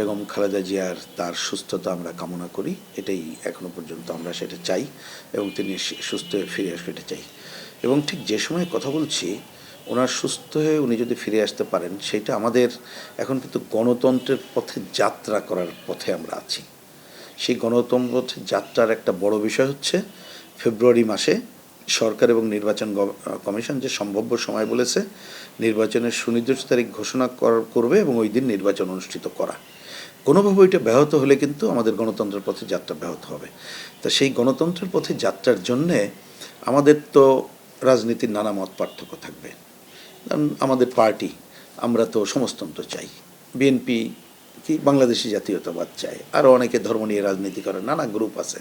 বেগম খালেদা জিয়ার তার সুস্থতা আমরা কামনা করি, এটাই এখনও পর্যন্ত আমরা সেটা চাই এবং তিনি সুস্থ হয়ে ফিরে আসবে এটা চাই। এবং ঠিক যে সময় কথা বলছি, ওনার সুস্থ হয়ে উনি যদি ফিরে আসতে পারেন, সেটা আমাদের এখন কিন্তু গণতন্ত্রের পথে যাত্রা করার পথে আমরা আছি। সেই গণতন্ত্র যাত্রার একটা বড় বিষয় হচ্ছে, ফেব্রুয়ারি মাসে সরকার এবং নির্বাচন কমিশন যে সম্ভাব্য সময় বলেছে, নির্বাচনের সুনির্দিষ্ট তারিখ ঘোষণা কর- করবে এবং ওই দিন নির্বাচন অনুষ্ঠিত করা। কোনোভাবে ওইটা ব্যাহত হলে কিন্তু আমাদের গণতন্ত্রের পথে যাত্রা ব্যাহত হবে। তা সেই গণতন্ত্রের পথে যাত্রার জন্যে আমাদের তো রাজনীতির নানা মত পার্থক্য থাকবে। আমাদের পার্টি, আমরা তো সমাজতন্ত্র চাই। বিএনপি কি বাংলাদেশি জাতীয়তাবাদ চায় আরও অনেকে ধর্ম নিয়ে রাজনীতি করে নানা গ্রুপ আছে।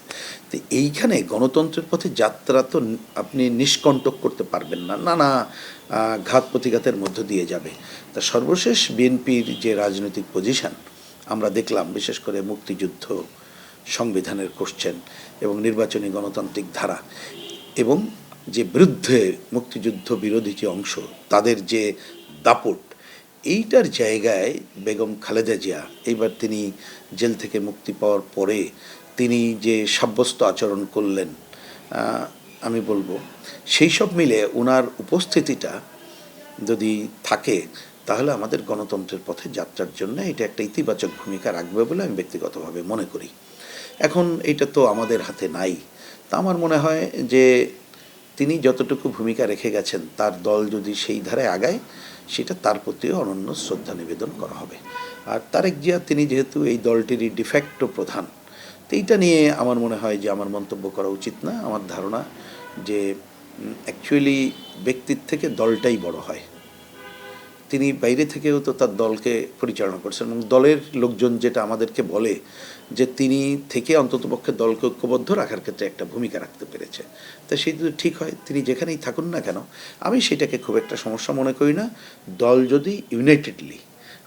তো এইখানে গণতন্ত্রের পথে যাত্রা তো আপনি নিষ্কণ্টক করতে পারবেন না। নানা ঘাত প্রতিঘাতের মধ্য দিয়ে যাবে। তা সর্বশেষ বিএনপির যে রাজনৈতিক পজিশন আমরা দেখলাম, বিশেষ করে মুক্তিযুদ্ধ সংবিধানের কোশ্চেন এবং নির্বাচনী গণতান্ত্রিক ধারা এবং যে বিরুদ্ধে মুক্তিযুদ্ধ বিরোধী যে অংশ, তাদের যে দাপট, এইটার জায়গায় বেগম খালেদা জিয়া, এইবার তিনি জেল থেকে মুক্তি পাওয়ার পরে তিনি যে সাব্যস্ত আচরণ করলেন আমি বলব, সেই সব মিলে ওনার উপস্থিতিটা যদি থাকে তাহলে আমাদের গণতন্ত্রের পথে যাত্রার জন্য এটা একটা ইতিবাচক ভূমিকা রাখবে বলে আমি ব্যক্তিগতভাবে মনে করি। এখন এটা তো আমাদের হাতে নাই। তা আমার মনে হয় যে তিনি যতটুকু ভূমিকা রেখে গেছেন, তার দল যদি সেই ধারায় আগায়, সেটা তার প্রতিও অনন্য শ্রদ্ধা নিবেদন করা হবে। আর তারেক জিয়া, তিনি যেহেতু এই দলটিরই ডিফ্যাক্টো প্রধান, তো এইটা নিয়ে আমার মনে হয় যে আমার মন্তব্য করা উচিত না। আমার ধারণা যে অ্যাকচুয়ালি ব্যক্তির থেকে দলটাই বড় হয়। তিনি বাইরে থেকেও তো তার দলকে পরিচালনা করছেন এবং দলের লোকজন যেটা আমাদেরকে বলে যে তিনি থেকে অন্ততপক্ষে দলকে ঐক্যবদ্ধ রাখার ক্ষেত্রে একটা ভূমিকা রাখতে পেরেছে। তা সেই যদি ঠিক হয়, তিনি যেখানেই থাকুন না কেন, আমি সেটাকে খুব একটা সমস্যা মনে করি না। দল যদি ইউনাইটেডলি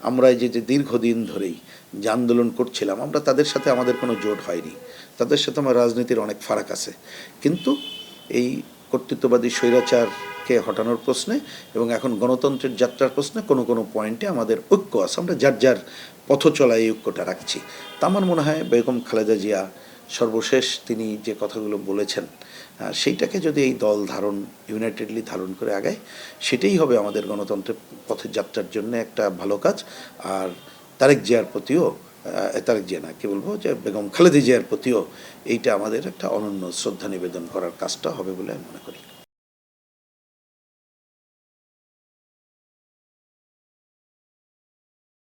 আমরা যে যে দীর্ঘদিন ধরেই যে আন্দোলন করছিলাম, আমরা তাদের সাথে আমাদের কোনো জোট হয়নি। তাদের সাথে আমার রাজনীতির অনেক ফারাক আছে। কিন্তু এই কর্তৃত্ববাদী স্বৈরাচারকে হটানোর প্রশ্নে এবং এখন গণতন্ত্রের যাত্রার প্রশ্নে কোনো কোনো পয়েন্টে আমাদের ঐক্য আছে। আমরা যার যার পথ চলা এই ঐক্যটা রাখছি। তা আমার মনে হয় বেগম খালেদা জিয়া সর্বশেষ তিনি যে কথাগুলো বলেছেন সেইটাকে যদি এই দল ধারণ ইউনাইটেডলি ধারণ করে আগায়, সেটাই হবে আমাদের গণতন্ত্রের পথে যাত্রার জন্য একটা ভালো কাজ। আর তারেক জিয়ার প্রতিও তারেক জিয়া না কি বলব যে বেগম খালেদা জিয়ার প্রতিও এইটা আমাদের একটা অনন্য শ্রদ্ধা নিবেদন করার কাজটা হবে বলে আমি মনে করি।